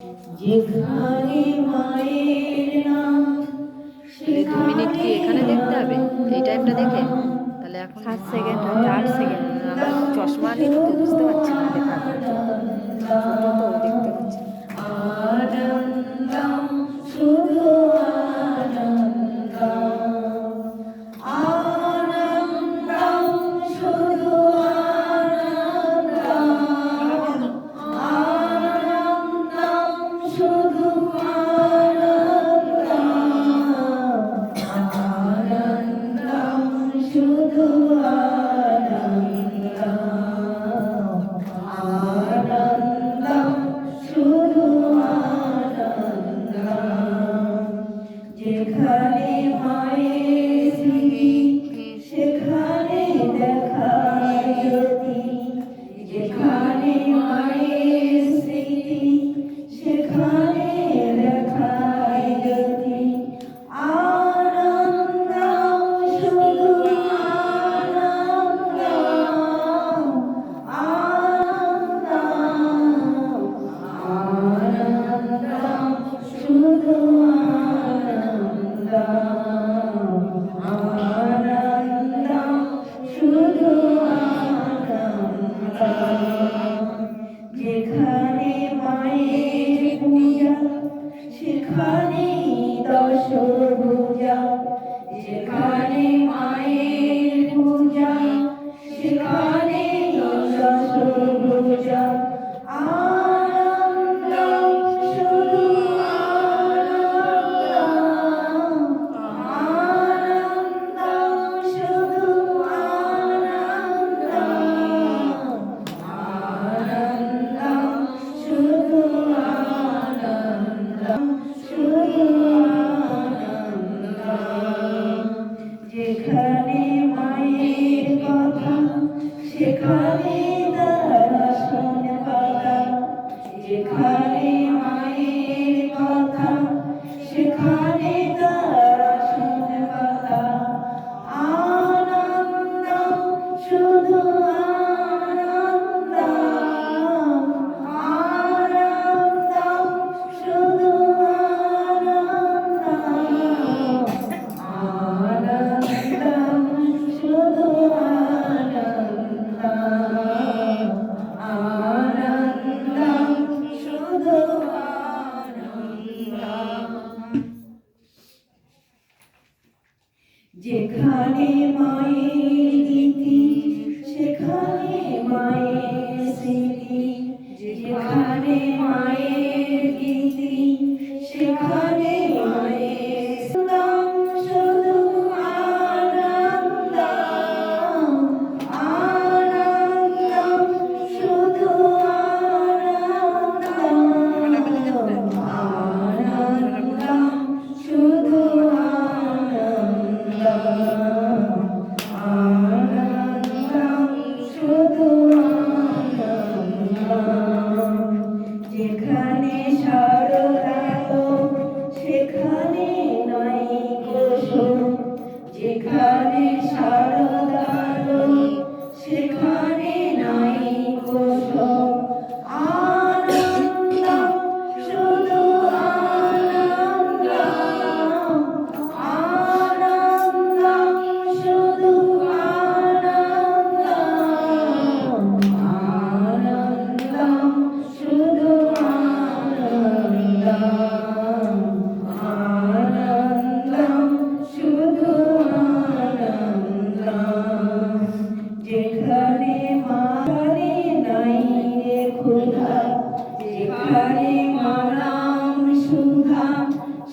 দু মিনিট কি এখানে দেখতে হবে? এই টাইমটা দেখে? তাহলে এখন সাত সেকেন্ড আট সেকেন্ড চশমা নিয়ে তো বুঝতে পারছি না Thank you. Come. যেখানে মায়ের গীতি সেখানে মায়ের স্মৃতি যেখানে মায়ের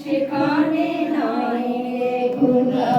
সেখানে নাই রে গুণা